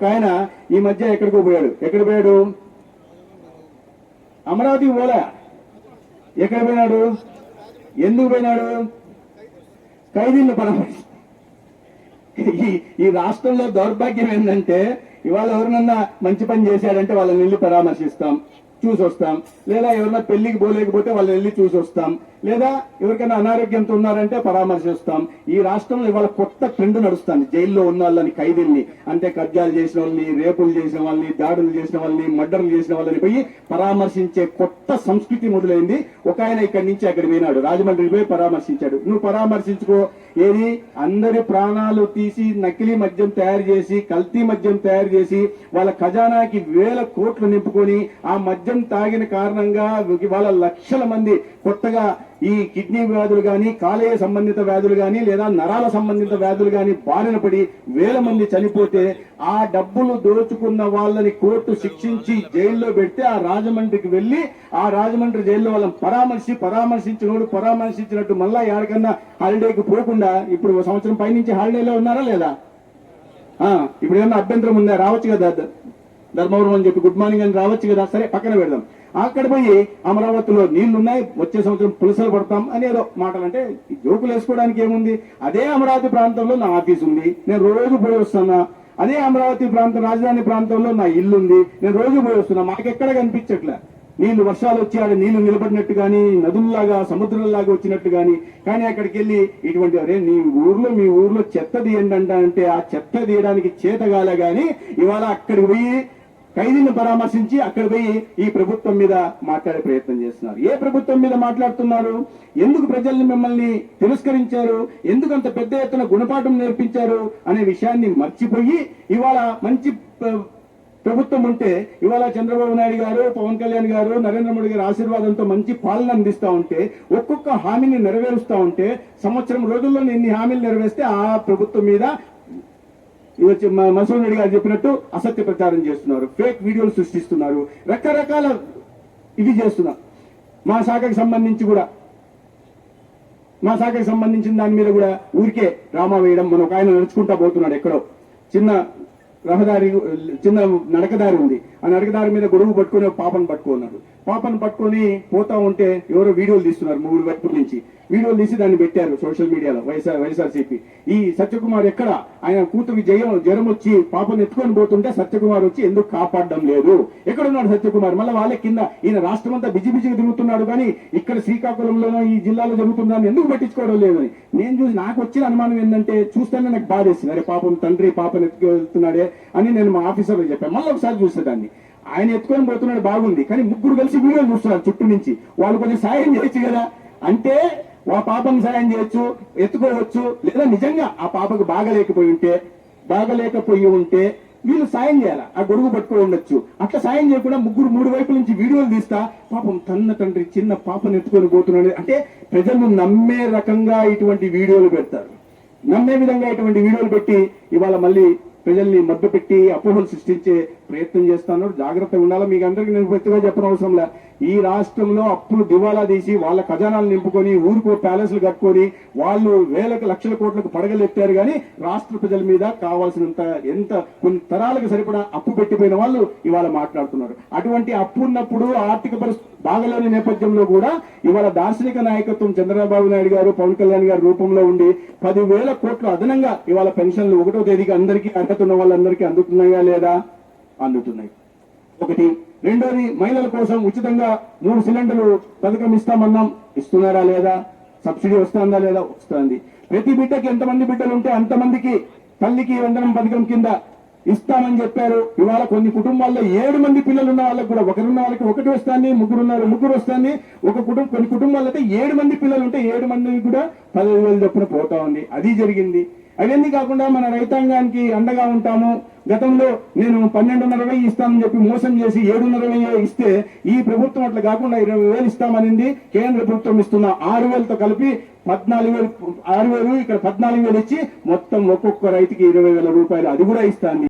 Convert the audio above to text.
ఒక ఆయన ఈ మధ్య ఎక్కడికో పోయాడు. ఎక్కడ పోయాడు? అమరావతి పోలే ఎక్కడ పోయినాడు? ఎందుకు పోయినాడు? ఖైదీలను పరామర్శ ఈ ఈ రాష్ట్రంలో దౌర్భాగ్యం ఏంటంటే ఇవాళ ఎవరినన్నా మంచి పని చేశాడంటే వాళ్ళని వెళ్ళి పరామర్శిస్తాం. చూసి వస్తాం లేదా ఎవరైనా పెళ్ళికి పోలేకపోతే వాళ్ళు వెళ్ళి చూసి వస్తాం లేదా ఎవరికైనా అనారోగ్యంతో ఉన్నారంటే పరామర్శిస్తాం. ఈ రాష్ట్రంలో ఇవాళ కొత్త ట్రెండ్ నడుస్తుంది. జైల్లో ఉన్న వాళ్ళని ఖైదీల్ని అంటే కబ్జాలు చేసిన వాళ్ళని రేపులు చేసిన వాళ్ళని దాడులు చేసిన వాళ్ళని మర్డర్లు చేసిన వాళ్ళని పోయి పరామర్శించే కొత్త సంస్కృతి మొదలైంది. ఒక ఆయన ఇక్కడి నుంచి అక్కడ పోయినాడు. రాజమండ్రికి పోయి పరామర్శించాడు. నువ్వు పరామర్శించుకో. ఏది? అందరి ప్రాణాలు తీసి నకిలీ మద్యం తయారు చేసి కల్తీ మద్యం తయారు చేసి వాళ్ళ ఖజానాకి వేల కోట్లు నింపుకొని ఆ మద్యం తాగిన కారణంగా ఇవాళ లక్షల మంది కొత్తగా ఈ కిడ్నీ వ్యాధులు కానీ కాలేయ సంబంధిత వ్యాధులు కానీ లేదా నరాల సంబంధిత వ్యాధులు కానీ బారిన పడి వేల మంది చనిపోతే ఆ డబ్బులు దోచుకున్న వాళ్ళని కోర్టు శిక్షించి జైల్లో పెడితే ఆ రాజమండ్రికి వెళ్ళి ఆ రాజమండ్రి జైల్లో వాళ్ళని పరామర్శి పరామర్శించినోడు పరామర్శించినట్టు మళ్ళా ఎవరికన్నా హాలిడేకి పోకుండా ఇప్పుడు సంవత్సరం పైనుంచి హాలిడేలో ఉన్నారా లేదా? ఇప్పుడు ఏమన్నా అభ్యంతరం ఉందా? రావచ్చు కదా ధర్మవరం అని చెప్పి గుడ్ మార్నింగ్ అని రావచ్చు కదా సరే పక్కన పెడదాం. అక్కడ పోయి అమరావతిలో నీళ్ళున్నాయి వచ్చే సంవత్సరం పులసలు పడతాం అని ఏదో మాటలు అంటే జోకులు వేసుకోవడానికి ఏముంది? అదే అమరావతి ప్రాంతంలో నా ఆఫీస్ ఉంది నేను రోజు పోయి వస్తున్నా. అదే అమరావతి ప్రాంతం రాజధాని ప్రాంతంలో నా ఇల్లు ఉంది నేను రోజు పోయి వస్తున్నా. మాకెక్కడ కనిపించట్లే. నీళ్ళు వర్షాలు వచ్చి ఆడ నీళ్ళు నిలబడినట్టు కానీ నదుల్లాగా సముద్రంలాగా వచ్చినట్టు కానీ కానీ అక్కడికి వెళ్ళి ఇటువంటి అరే నీ ఊర్లో మీ ఊర్లో చెత్త తీయండి అంటే ఆ చెత్త తీయడానికి చేతగాలే గాని ఇవాళ అక్కడికి పోయి ఖైదీని పరామర్శించి అక్కడ పోయి ఈ ప్రభుత్వం మీద మాట్లాడే ప్రయత్నం చేస్తున్నారు. ఏ ప్రభుత్వం మీద మాట్లాడుతున్నారు? ఎందుకు ప్రజల్ని మిమ్మల్ని తిరస్కరించారు? ఎందుకు అంత పెద్ద ఎత్తున గుణపాఠం నేర్పించారు అనే విషయాన్ని మర్చిపోయి ఇవాళ మంచి ప్రభుత్వం ఉంటే ఇవాళ చంద్రబాబు నాయుడు గారు పవన్ కళ్యాణ్ గారు నరేంద్ర మోడీ గారి ఆశీర్వాదంతో మంచి పాలన అందిస్తా ఉంటే ఒక్కొక్క హామీని నెరవేరుస్తా ఉంటే సంవత్సరం రోజుల్లో ఎన్ని హామీలు నెరవేరిస్తే ఆ ప్రభుత్వం మీద వచ్చి మ- రెడ్డి గారు చెప్పినట్టు అసత్య ప్రచారం చేస్తున్నారు. ఫేక్ వీడియోలు సృష్టిస్తున్నారు. రకరకాల ఇవి చేస్తున్నారు మా శాఖకు సంబంధించి కూడా మా శాఖకు సంబంధించిన దాని మీద కూడా ఊరికే డ్రామా వేయడం మనం ఒక ఆయన నడుచుకుంటా పోతున్నాడు ఎక్కడో. చిన్న రహదారి చిన్న నడకదారి ఉంది. ఆ నడకదారి మీద గొడుగు పట్టుకొని పాపను పట్టుకున్నాడు. పాపను పట్టుకొని పోతా ఉంటే ఎవరో వీడియోలు తీస్తున్నారు మూడు వైపుల నుంచి. వీడియోలు తీసి దాన్ని పెట్టారు సోషల్ మీడియాలో వైఎస్ఆర్ వైఎస్ఆర్సీపీ. ఈ సత్యకుమార్ ఎక్కడ? ఆయన కూతురికి జయం జ్వరం వచ్చి పాపను ఎత్తుకొని పోతుంటే సత్యకుమార్ వచ్చి ఎందుకు కాపాడడం లేదు? ఎక్కడున్నాడు సత్యకుమార్? మళ్ళీ వాళ్ళే కింద ఈయన రాష్ట్రం అంతా బిజీ బిజీగా తిరుగుతున్నాడు కానీ ఇక్కడ శ్రీకాకుళంలోనో ఈ జిల్లాలో జరుగుతుందని ఎందుకు పట్టించుకోవడం లేదని? నేను చూసి నాకు వచ్చిన అనుమానం ఏంటంటే చూస్తేనే నాకు బాధేసింది. అరే పాపం తండ్రి పాపను ఎత్తుకు వెళ్తున్నాడే అని నేను మా ఆఫీసర్లో చెప్పాను. మళ్ళీ ఒకసారి చూస్తే దాన్ని. ఆయన ఎత్తుకొని పోతున్నాడు బాగుంది. కానీ ముగ్గురు కలిసి వీడియోలు చూస్తున్నారు చుట్టూ నుంచి. వాళ్ళు కొంచెం సాయం చేయొచ్చు కదా? అంటే ఆ పాపం సాయం చేయొచ్చు ఎత్తుకోవచ్చు లేదా నిజంగా ఆ పాపకు బాగలేకపోయి ఉంటే బాగలేకపోయి ఉంటే వీళ్ళు సాయం చేయాలి? ఆ గొడుగు పట్టుకొని ఉండొచ్చు. అట్లా సాయం చేయకుండా ముగ్గురు మూడు వైపుల నుంచి వీడియోలు తీస్తా పాపం తన్న తండ్రి చిన్న పాపను ఎత్తుకొని పోతున్నాడు. అంటే ప్రజలు నమ్మే రకంగా ఇటువంటి వీడియోలు పెడతారు. నమ్మే విధంగా ఇటువంటి వీడియోలు పెట్టి ఇవాళ మళ్ళీ ప్రజల్ని మధ్య పెట్టి అపోహలు సృష్టించే ప్రయత్నం చేస్తాను. జాగ్రత్తగా ఉండాలి. మీకు అందరికీ నేను పెద్దగా చెప్పడం అవసరం లే. ఈ రాష్ట్రంలో అప్పులు దివాలా తీసి వాళ్ళ ఖజానాలు నింపుకొని ఊరుకో ప్యాలెస్లు కట్టుకొని వాళ్ళు వేలకు లక్షల కోట్లకు పడగలెత్తారు కానీ రాష్ట్ర ప్రజల మీద కావాల్సినంత ఎంత కొన్ని తరాలకు సరిపడా అప్పు పెట్టిపోయిన వాళ్ళు ఇవాళ మాట్లాడుతున్నారు. అటువంటి అప్పు ఉన్నప్పుడు ఆర్థిక పరిస్థితి బాగలేని నేపథ్యంలో కూడా ఇవాళ దార్శనిక నాయకత్వం చంద్రబాబు నాయుడు గారు పవన్ కళ్యాణ్ గారి రూపంలో ఉండి పదివేల కోట్లు అదనంగా ఇవాళ పెన్షన్లు ఒకటో తేదీకి అందరికీ అర్హత ఉన్న వాళ్ళందరికీ అందుతున్నాయా లేదా? అందుతున్నాయి. ఒకటి. రెండోది మహిళల కోసం ఉచితంగా మూడు సిలిండర్లు పథకం ఇస్తామన్నాం. ఇస్తున్నారా లేదా? సబ్సిడీ వస్తుందా లేదా? వస్తుంది. ప్రతి బిడ్డకి ఎంతమంది బిడ్డలు ఉంటే అంతమందికి తల్లికి వందనం పథకం కింద ఇస్తామని చెప్పారు. ఇవాళ కొన్ని కుటుంబాల్లో ఏడు మంది పిల్లలు ఉన్న వాళ్ళకి కూడా ఒకరున్న వాళ్ళకి ఒకటి వస్తాన్ని ముగ్గురు ఉన్నారు ముగ్గురు వస్తాన్ని ఒక కుటుంబం కొన్ని కుటుంబాల్లో అయితే ఏడు మంది పిల్లలు ఉంటే ఏడు మందికి కూడా పదహైదు వేలు చొప్పున పోతా ఉంది. అది జరిగింది. అవన్నీ కాకుండా మన రైతాంగానికి అండగా ఉంటాము. గతంలో నేను పన్నెండున్నర వేలు ఇస్తానని చెప్పి మోసం చేసి ఏడున్నర వెయ్యి ఇస్తే ఈ ప్రభుత్వం అట్లా కాకుండా ఇరవై వేలు ఇస్తామనింది కేంద్ర ప్రభుత్వం ఇస్తున్న ఆరు వేలతో కలిపి పద్నాలుగు వేలు ఆరు వేలు ఇక్కడ పద్నాలుగు వేలు ఇచ్చి మొత్తం ఒక్కొక్క రైతుకి ఇరవై వేల రూపాయలు అది కూడా ఇస్తాను